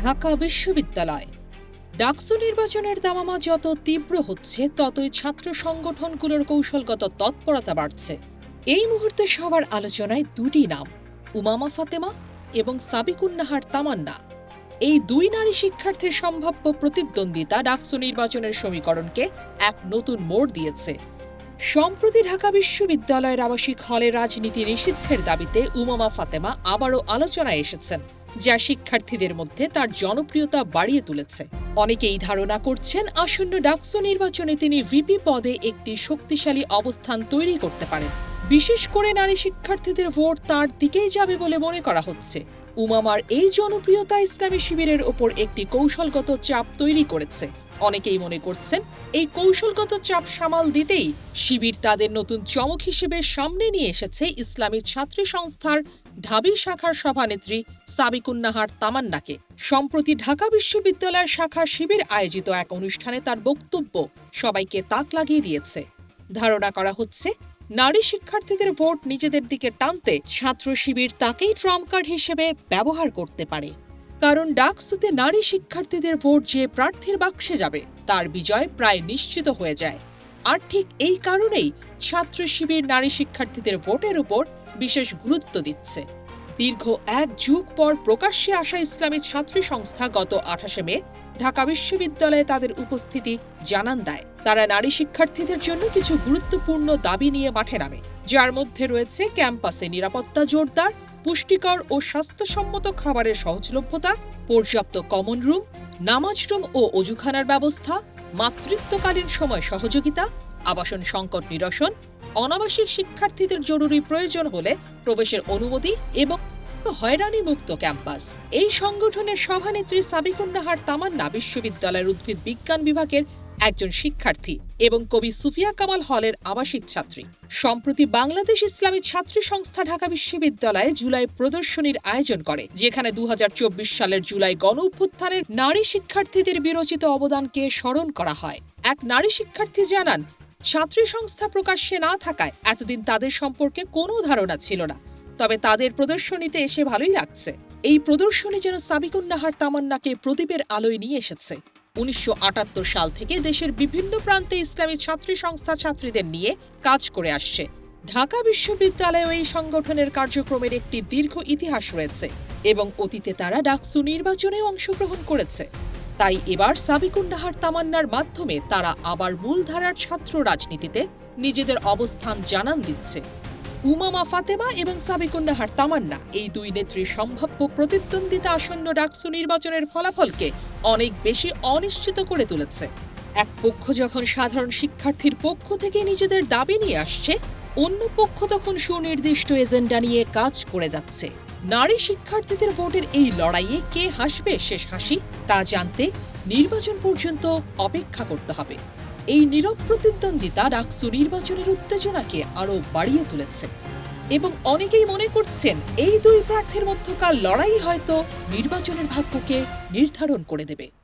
ঢাকা বিশ্ববিদ্যালয়। ডাকসু নির্বাচনের দামামা যত তীব্র হচ্ছে, ততই ছাত্র সংগঠনগুলোর কৌশলগত তৎপরতা বাড়ছে। এই মুহূর্তে সবার আলোচনায় দুটি নাম, উমামা ফাতেমা এবং সাবিকুন্নাহার তামান্না। এই দুই নারী শিক্ষার্থীর সম্ভাব্য প্রতিদ্বন্দ্বিতা ডাকসু নির্বাচনের সমীকরণকে এক নতুন মোড় দিয়েছে। সম্প্রতি ঢাকা বিশ্ববিদ্যালয়ের আবাসিক হলে রাজনীতি নিষিদ্ধের দাবিতে উমামা ফাতেমা আবারও আলোচনায় এসেছেন। যা শিক্ষার্থীদের মধ্যে তার জনপ্রিয়তা বাড়িয়ে তুলেছে। অনেকেই ধারণা করছেন আসন্ন ডাকসু নির্বাচনে তিনি ভিপি পদে একটি শক্তিশালী অবস্থান তৈরি করতে পারেন। বিশেষ করে নারী শিক্ষার্থীদের ভোট তার দিকেই যাবে বলে মনে করা হচ্ছে। উমামার এই জনপ্রিয়তা ইসলামী শিবিরের ওপর একটি কৌশলগত চাপ তৈরি করেছে। অনেকেই মনে করছেন এই কৌশলগত চাপ সামাল দিতেই শিবির তাদের নতুন চমক হিসেবে সামনে নিয়ে এসেছে ইসলামী ছাত্রী সংস্থার ঢাবি শাখার সভানেত্রী সাবিকুন্নাহার তামান্নাকে। সম্প্রতি ঢাকা বিশ্ববিদ্যালয়ের শাখা শিবির আয়োজিত এক অনুষ্ঠানে তার বক্তব্য সবাইকে তাক লাগিয়ে দিয়েছে। ধারণা করা হচ্ছে, নারী শিক্ষার্থীদের ভোট নিজেদের দিকে টানতে ছাত্র শিবির তাকেই ট্রাম্প কার্ড হিসেবে ব্যবহার করতে পারে। কারণ ডাকসুতে নারী শিক্ষার্থীদের ভোট যে প্রার্থীর বাক্সে যাবে, তার বিজয় প্রায় নিশ্চিত হয়ে যায়। আর ঠিক এই কারণেই ছাত্র শিবির নারী শিক্ষার্থীদের ভোটের উপর বিশেষ গুরুত্ব দিচ্ছে। দীর্ঘ এক যুগ পর প্রকাশ্যে আসা ইসলামী ছাত্রী সংস্থা গত আঠাশে মে ঢাকা বিশ্ববিদ্যালয়ে তাদের উপস্থিতি জানান দেয়। তারা নারী শিক্ষার্থীদের জন্য কিছু গুরুত্বপূর্ণ দাবি নিয়ে মাঠে নামে, যার মধ্যে রয়েছে ক্যাম্পাসে নিরাপত্তা জোরদার, পুষ্টিকর ও স্বাস্থ্যসম্মত খাবারের সহজলভ্যতা, পর্যাপ্ত কমন রুম নামাজ রুম ও অজুখানার ব্যবস্থা, মাতৃত্বকালীন সময় সহযোগিতা, আবাসন সংকট নিরসন অনাবাসিক শিক্ষার্থীদের জরুরি প্রয়োজন হলে প্রবেশের অনুমতি এবং হয়রানি মুক্ত ক্যাম্পাস। এই সংগঠনের সভানেত্রী সাবিকুন্নাহার তামান্না বিশ্ববিদ্যালয়ের উদ্ভিদ বিজ্ঞান বিভাগের একজন শিক্ষার্থী এবং কবি সুফিয়া কামাল হলের আবাসিক ছাত্রী। সম্প্রতি বাংলাদেশ ইসলামী ছাত্রী সংস্থা ঢাকা বিশ্ববিদ্যালয়ে জুলাই প্রদর্শনীর আয়োজন করে, যেখানে দু হাজার চব্বিশ সালের জুলাই গণ নারী শিক্ষার্থীদের বিরচিত অবদানকে স্মরণ করা হয়। এক নারী শিক্ষার্থী জানান ছাত্রী সংস্থা প্রকাশ্যে না থাকায় এতদিন তাদের সম্পর্কে কোনো ধারণা ছিল না। তবে তাদের প্রদর্শনীতে এসে ভালোই লাগছে। এই প্রদর্শনী যেন সাবিকুন্নাহার তামান্নাকে প্রদীপের আলোয় নিয়ে এসেছে। উনিশশো আটাত্তর সাল থেকে দেশের বিভিন্ন প্রান্তে ইসলামী ছাত্রী সংস্থা ছাত্রীদের নিয়ে কাজ করে আসছে। ঢাকা বিশ্ববিদ্যালয়েও এই সংগঠনের কার্যক্রমের একটি দীর্ঘ ইতিহাস রয়েছে এবং অতীতে তারা ডাকসু নির্বাচনেও অংশগ্রহণ করেছে। তাই এবার সাবিকুন্নাহার তামান্নার মাধ্যমে তারা আবার মূলধারার ছাত্র রাজনীতিতে নিজেদের অবস্থান জানান দিচ্ছে। উমামা ফাতেমা এবং সাবিকুন্ডাহার তামান্না এই দুই নেত্রীর সম্ভাব্য প্রতিদ্বন্দ্বিতা আসন্ন ডাকসু নির্বাচনের ফলাফলকে অনেক বেশি অনিশ্চিত করে তুলেছে। এক পক্ষ যখন সাধারণ শিক্ষার্থীর পক্ষ থেকে নিজেদের দাবি নিয়ে আসছে, অন্য পক্ষ তখন সুনির্দিষ্ট এজেন্ডা নিয়ে কাজ করে যাচ্ছে। নারী শিক্ষার্থীদের ভোটের এই লড়াইয়ে কে হাসবে শেষ হাসি, তা জানতে নির্বাচন পর্যন্ত অপেক্ষা করতে হবে। এই নীরব প্রতিদ্বন্দ্বিতা রাকসু নির্বাচনের উত্তেজনাকে আরও বাড়িয়ে তুলেছে। এবং অনেকেই মনে করছেন এই দুই প্রার্থীর মধ্যকার লড়াই হয়তো নির্বাচনের ভাগ্যকে নির্ধারণ করে দেবে।